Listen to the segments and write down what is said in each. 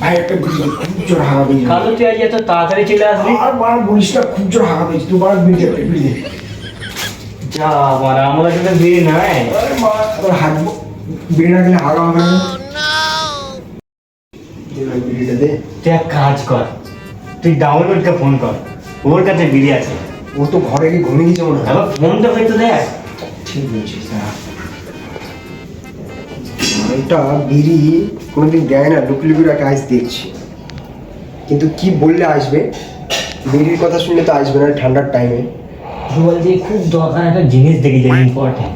ভাই একটা বিড়ি খুব জোর হাওয়া পেয়েছে কালো তুই আজ এত তাড়াতাড়ি চলে আসলি? আর বাড়া বলিস না খুব জোর হাওয়া পেয়েছে তুই বাড়া বিড়ি দে বিড়ি যা মারা আমার কাছে তো নাই। আরে বাড়া তোর হাত বিড়ি না খেলে হাওয়া হবে না? দে ভাই বিড়িটা দে। তুই এক কাজ কর তুই ডাউনলোডকে ফোন কর ওর কাছে বিড়ি আছে ও তো ঘরে গিয়ে ঘুমিয়ে গেছে মনে হয়। এবার ফোন তো করতে দেখ ঠিক বলছিস হ্যাঁ। এটা বিড়ি কোনোদিন দেয় না লুকলি করে একটা আইস দিয়েছি কিন্তু কি বললে আসবে? বিড়ির কথা শুনলে তো আসবে না ঠান্ডার টাইমে বল খুব দরকার একটা জিনিস দেখে যাই ইম্পর্টেন্ট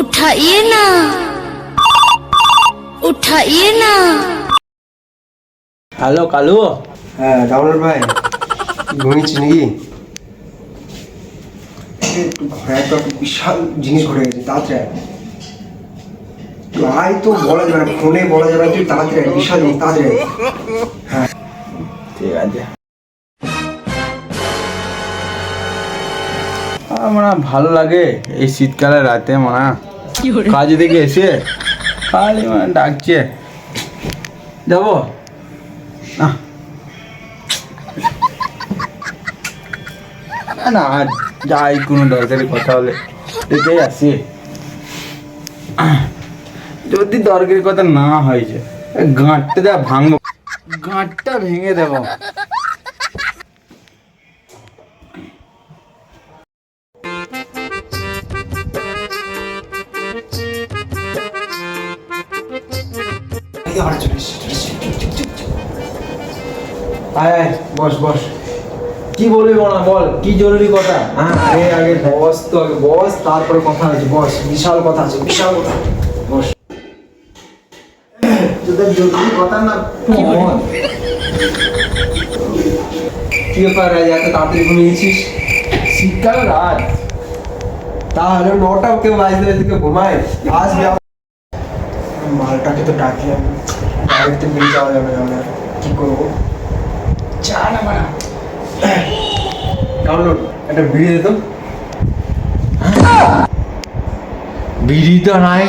উঠাইয়ে না। উঠাইয়ে না। হ্যালো কালু। হ্যাঁ ডাউনলোড ভাই। ঘুমিয়েছি নাকি? একটু একটা বিশাল জিনিস ঘটে গেছে তাড়াতাড়ি আয়। তো বলা যাবে না ফোনে বলা যাবে তুই তাড়াতাড়ি আয়, বিশাল জিনিস তাড়াতাড়ি আয়। ঠিক আছে। আমার ভালো লাগে এই শীতকালে রাতে মনে। হয় কাজ থেকে এসে খালি মানে ডাকছে। যাব? না। যাই, কোনো দরকারি কথা হলে দেখেই আসি যদি দরকারি কথা না হয়েছে গাঁটটা দেওয়া ভাঙবো, গাঁটটা ভেঙে দেবো। আয় আয়, বস বস কি বলবি মনা বল কি জরুরি কথা? হ্যাঁ আগে আগে বস তো আগে বস তারপরে কথা আছে বস বিশাল কথা আছে বিশাল কথা বস। তোদের জরুরি কথা না কি বল? কি ব্যাপার আজ এত তাড়াতাড়ি ঘুমিয়েছিস শীতকাল রাত। তাহলে নটা কেউ বাজতে থেকে ঘুমায়। আবার। মালটাকে তো ডাকলাম বাড়িতে বেরিয়ে যাওয়া যাবে না কি করব? চা না ডাউনলোড একটা বিড়ি দে তো বিড়ি তো নাই।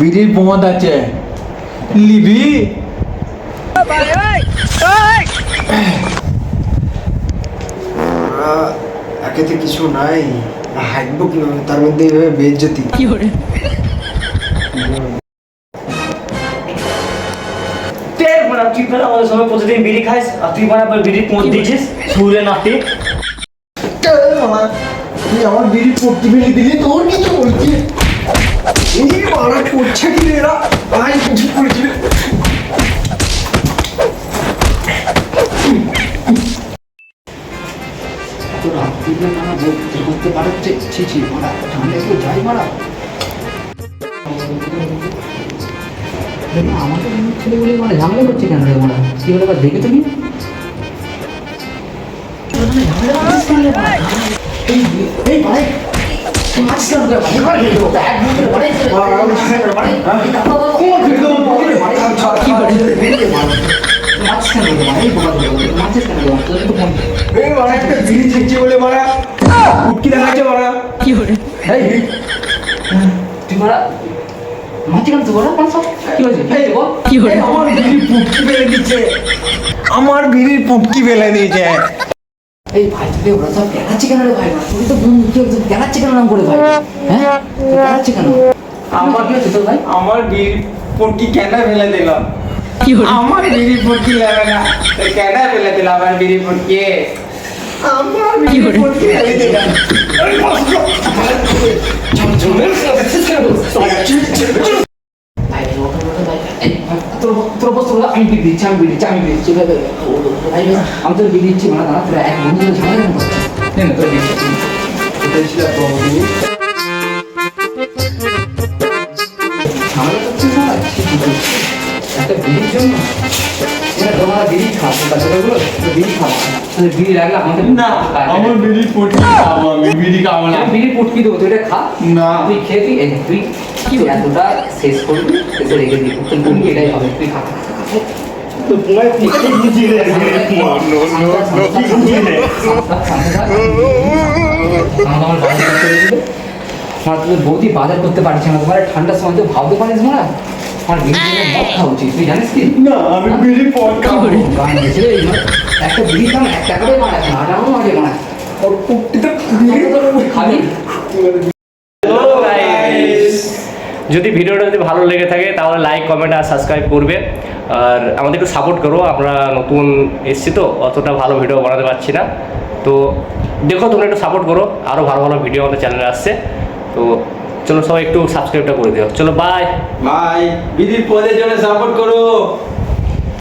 বিড়ির পথ আছে। লিবি। একেতে কিছু নাই। হাঁটবো কীভাবে তার মধ্যে এইভাবে বেজ্জতি তেল মারা তুই ফের আমাদের সঙ্গে প্রতিদিন বিড়ি খাইস আর তুই মারা বিড়ি পোঁত দিছিস সুরে নাতি তুই আমার বিড়ি পড়তে ফেলে দিলি তোর কিছু বলছি এই মারা করছে কি রে এরা আই কিছু করেছিল ছেলেগুলি মানে ঝামেলা করছে রে ওরা কি হলো এবার দেখে তুমি এই ভাই মাছ কেন করে ভাই ভাই দেবো এক মিনিট করে ভাই ভাই কোন পকেটে ভাই কি করে মাছ কেন করে ভাই বোকা দেবো মাছ কেন করে তোর তো ফোন এই মারা একটা ছিঁচছে বলে মারা উটকি দেখাচ্ছে মারা কি করে এই তুই তো বড় মাছ কি হয়েছে? কি এই আমার বিড়ি পুটকি ফেলে দিচ্ছে। আমার বিড়ি পুটকি ফেলে দিয়েছে। এই ভাই তুই ওরা সব দেখাচ্ছে কেন রে ভাই? তুই তো বন্ধু কেউ দেখাচ্ছে কেন নাম করে ভাই? হ্যাঁ? দেখাচ্ছে কেন? আমার কি হচ্ছে ভাই? আমার বিড়ি পটকি কেন ফেলে দিল। আমার বিড়ি পটকি লাগে না কেন ফেলে দিল আমার বিড়ি পটকি? তোর তোর বস তোর আমি বিড়ি দিচ্ছি আমি বিড়ি দিচ্ছি আমি বিড়ি দিচ্ছি আমি তোর বিড়ি দিচ্ছি মানে দাঁড়া তোরা এক বন্ধু মিলে ঝামেলা করছিস? নে তোর বিড়ি দিচ্ছি। একটা বিড়ির জন্য এরা তোমরা বিড়ি খাও বাচ্চাগুলো বিড়ি খাও তাহলে বিড়ি লাগলে আমাদের না আমার বিড়ি পটকি খাব আমি বিড়ি খাব না বিড়ি পুটকি দেবো তুই এটা খা না। তুই খেয়ে তুই তুই তুই এতটা শেষ করবি এসে রেখে দিবি তুই বলবি এটাই হবে তুই খা খা, খা, খা, খা। আমার আমার বাজার করতে হয়েছিল। আমার তোদের বৌদি বাজার করতে পারছে না তোমার ঠান্ডার সময় তো ভাবতে পারিস না আমার বিড়ি খেলে মদ খাওয়া উচিত। তুই জানিস কি? না আমি বিড়ি পট খাব। গান গেছে এই একটা বিড়ি খাম এক টাকা করে মারা এখন আটাও মাঝে মারা ওর পুকটিতে খাবি? হ্যালো গাইস যদি ভিডিওটা যদি ভালো লেগে থাকে তাহলে লাইক কমেন্ট আর সাবস্ক্রাইব করবে। আর আমাদের একটু সাপোর্ট করো আমরা নতুন এসছি তো অতটা ভালো ভিডিও বানাতে পারছি না। তো দেখো তোমরা একটু সাপোর্ট করো। আরও ভালো ভালো ভিডিও আমাদের চ্যানেলে আসছে। তো চলো সবাই একটু সাবস্ক্রাইবটা করে দিও। চলো বাই বাই বিড়ির পদের জন্য সাপোর্ট করো!